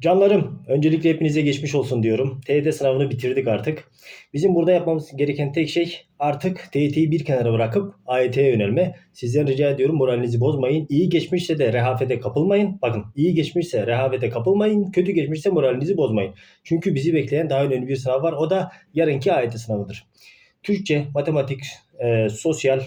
Canlarım, öncelikle hepinize geçmiş olsun diyorum. TYT sınavını bitirdik artık. Bizim burada yapmamız gereken tek şey artık TYT'yi bir kenara bırakıp AYT'ye yönelme. Sizden rica ediyorum moralinizi bozmayın. İyi geçmişse de rehavete kapılmayın. Bakın iyi geçmişse rehavete kapılmayın. Kötü geçmişse moralinizi bozmayın. Çünkü bizi bekleyen daha önemli bir sınav var. O da yarınki AYT sınavıdır. Türkçe, matematik, e, sosyal,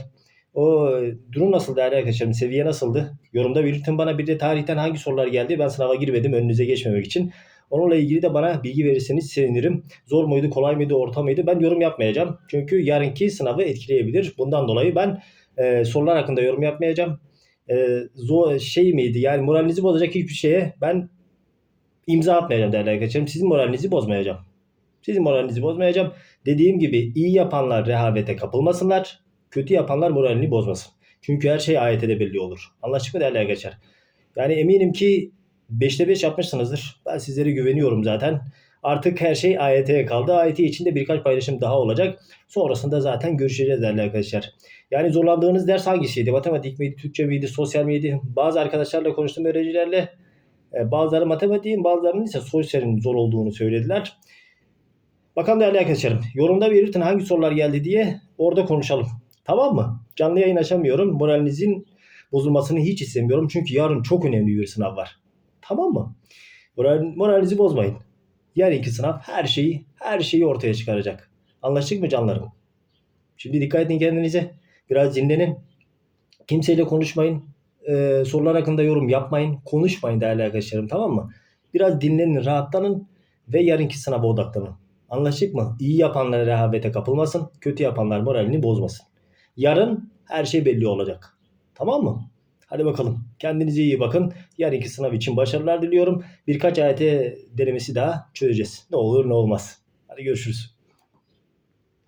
o durum nasıl değerli arkadaşlarım? Seviye nasıldı? Yorumda belirtin bana. Bir de tarihten hangi sorular geldi? Ben sınava girmedim önünüze geçmemek için. Onunla ilgili de bana bilgi verirseniz sevinirim. Zor muydu, kolay mıydı, orta mıydı? Ben yorum yapmayacağım. Çünkü yarınki sınavı etkileyebilir. Bundan dolayı ben e, sorular hakkında yorum yapmayacağım. E, zor şey miydi? Yani moralinizi bozacak hiçbir şeye ben imza atmayacağım değerli arkadaşlarım. Sizin moralinizi bozmayacağım. Sizin moralinizi bozmayacağım. Dediğim gibi iyi yapanlar rehavete kapılmasınlar. Kötü yapanlar moralini bozmasın. Çünkü her şey ayette belli olur. Anlaştık mı değerli arkadaşlar? Yani eminim ki 5'te 5 yapmışsınızdır. Ben sizlere güveniyorum zaten. Artık her şey AYT'ye kaldı. AYT içinde birkaç paylaşım daha olacak. Sonrasında zaten görüşeceğiz değerli arkadaşlar. Yani zorlandığınız ders hangisiydi? Matematik miydi, Türkçe miydi, sosyal miydi? Bazı arkadaşlarla konuştum öğrencilerle. E, Bazıları matematiğin, bazılarının ise sosyalin zor olduğunu söylediler. Bakalım değerli arkadaşlarım. Yorumda belirtin hangi sorular geldi diye orada konuşalım. Tamam mı? Canlı yayın açamıyorum. Moralinizin bozulmasını hiç istemiyorum. Çünkü yarın çok önemli bir sınav var. Tamam mı? Moral, moralinizi bozmayın. Yarınki sınav her şeyi her şeyi ortaya çıkaracak. Anlaştık mı canlarım? Şimdi dikkat edin kendinize. Biraz dinlenin. Kimseyle konuşmayın. Ee, sorular hakkında yorum yapmayın. Konuşmayın değerli arkadaşlarım tamam mı? Biraz dinlenin, rahatlanın ve yarınki sınava odaklanın. Anlaştık mı? İyi yapanlar rehavete kapılmasın. Kötü yapanlar moralini bozmasın. Yarın her şey belli olacak. Tamam mı? Hadi bakalım. Kendinize iyi bakın. Yarınki sınav için başarılar diliyorum. Birkaç AYT denemesi daha çözeceğiz. Ne olur ne olmaz. Hadi görüşürüz.